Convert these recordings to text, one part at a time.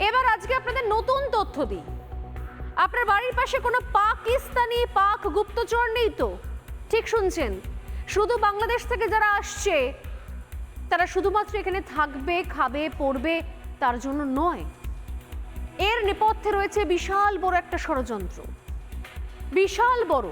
এবার আজকে আপনাদের নতুন তথ্য দিই। আপনার বাড়ির পাশে কোনো পাকিস্তানি পাক গুপ্তচর নেই তো? ঠিক শুনছেন? শুধু বাংলাদেশ থেকে যারা আসছে, তারা শুধুমাত্র এখানে থাকবে, খাবে, পড়বে, তার জন্য নয়। এর নেপথ্যে রয়েছে বিশাল বড় একটা ষড়যন্ত্র। বিশাল বড়।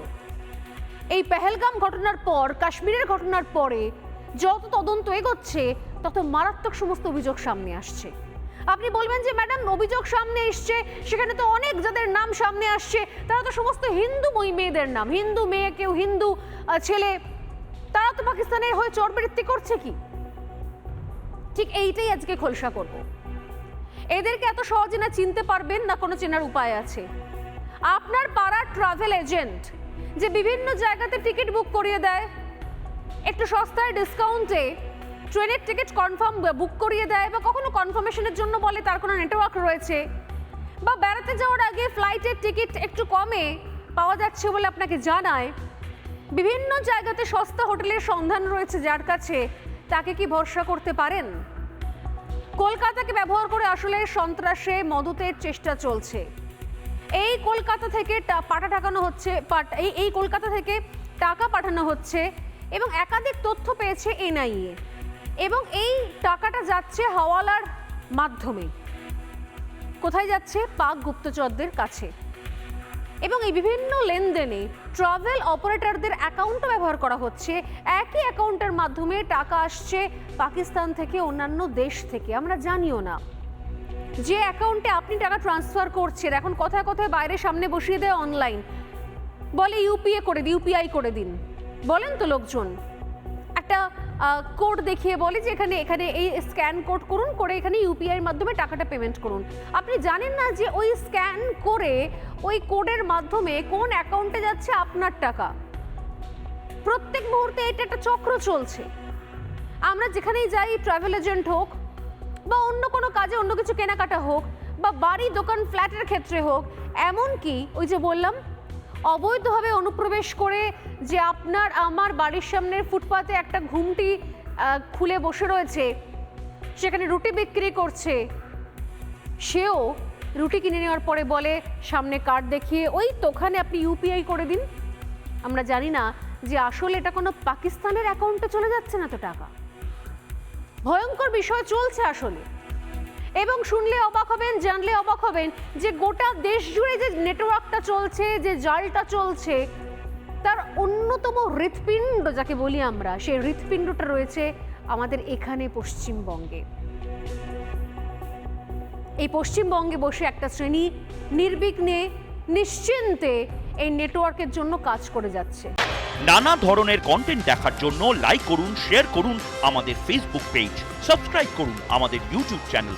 এই পেহেলগাম ঘটনার পর, কাশ্মীরের ঘটনার পরে যত তদন্ত এগোচ্ছে, তত মারাত্মক সমস্ত অভিযোগ সামনে আসছে। আপনি বলবেন যে, ম্যাডাম, অভিযোগ সামনে এসছে। সেখানে তো অনেক যাদের নাম সামনে আসছে। তারা তো সমস্ত হিন্দু মই, মেয়েদের নাম। হিন্দু মেয়ে, কেউ হিন্দু ছেলে। তারা তো পাকিস্তানের হয়ে চরবৃত্তি করছে কি? ঠিক এইটাই আজকে খোলসা করব। এদেরকে এত সহজে না চিনতে পারবেন না কোনো চেনার উপায় আছে। আপনার পাড়ার ট্রাভেল এজেন্ট যে বিভিন্ন জায়গাতে টিকিট বুক করিয়ে দেয়, একটু সস্তায় ডিসকাউন্টে ট্রেনের টিকিট কনফার্ম বুক করিয়ে দেয় বা কখনো কনফার্মেশনের জন্য বলে তার কোনো নেটওয়ার্ক রয়েছে? বা বেড়াতে যাওয়ার আগে ফ্লাইটের টিকিট একটু কমে পাওয়া যাচ্ছে বলে আপনাকে জানায়। বিভিন্ন জায়গাতে সস্তা হোটেলের সন্ধান রয়েছে যার কাছে। তাকে কি ভরসা করতে পারেন? কলকাতাকে ব্যবহার করে আসলে সন্ত্রাসে মদতের চেষ্টা চলছে। এই কলকাতা থেকে টা- পাঠা ঠাকানো হচ্ছে, পাট- এই কলকাতা থেকে টাকা পাঠানো হচ্ছে এবং একাধিক তথ্য পেয়েছে এনআইএ। এবং এই টাকাটা যাচ্ছে হাওয়ালার মাধ্যমে। কোথায় যাচ্ছে? পাক গুপ্তচরদের কাছে। এবং এই বিভিন্ন লেনদেনে ট্রাভেল অপারেটরদের অ্যাকাউন্টও ব্যবহার করা হচ্ছে। একই অ্যাকাউন্টের মাধ্যমে টাকা আসছে পাকিস্তান থেকে অন্যান্য দেশ থেকে। আমরা জানিও না। যে অ্যাকাউন্টে আপনি টাকা ট্রান্সফার করছেন, এখন কথায় কথায় বাইরে সামনে বসিয়ে দেয় অনলাইন বলে ইউপিএ করে দিন ইউপিআই করে দিন। বলেন তো লোকজন। কোড দেখিয়ে বলে যে এখানে এখানে এই স্ক্যান কোড করুন, করে এখানে ইউপিআইয়ের মাধ্যমে টাকাটা পেমেন্ট করুন। আপনি জানেন না যে ওই স্ক্যান করে ওই কোডের মাধ্যমে কোন অ্যাকাউন্টে যাচ্ছে আপনার টাকা? প্রত্যেক মুহূর্তে এটা একটা চক্র চলছে। আমরা যেখানেই যাই ট্রাভেল এজেন্ট হোক বা অন্য কোনো কাজে, অন্য কিছু কেনাকাটা হোক বা বাড়ি, দোকান ফ্ল্যাটের ক্ষেত্রে হোক, এমনকি ওই যে বললাম অবৈধভাবে অনুপ্রবেশ করে যে আপনার আমার বাড়ির সামনের ফুটপাতে একটা ঘুমটি খুলে বসে রয়েছে, সেখানে রুটি বিক্রি করছে। সেও রুটি কিনে নেওয়ার পরে বলে, সামনে কার্ড দেখিয়ে ওই তোখানে আপনি ইউপিআই করে দিন। আমরা জানি না যে আসলে এটা কোনো পাকিস্তানের অ্যাকাউন্টে চলে যাচ্ছে না তো টাকা। ভয়ঙ্কর বিষয় চলছে আসলে। এবং শুনলে অবাক হবেন, জানলে অবাক হবেন যে গোটা দেশ জুড়ে যে নেটওয়ার্কটা চলছে, যে জালটা চলছে, তার অন্যতম হৃৎপিণ্ড যাকে বলি আমরা, সেই হৃৎপিণ্ডটা রয়েছে আমাদের এখানে পশ্চিমবঙ্গে। এই পশ্চিমবঙ্গে বসে একটা শ্রেণি নির্বিঘ্নে, নিশ্চিন্তে এই নেটওয়ার্কের জন্য কাজ করে যাচ্ছে। নানা ধরনের কন্টেন্ট দেখার জন্য লাইক করুন শেয়ার করুন আমাদের ফেসবুক পেজ সাবস্ক্রাইব করুন আমাদের ইউটিউব চ্যানেল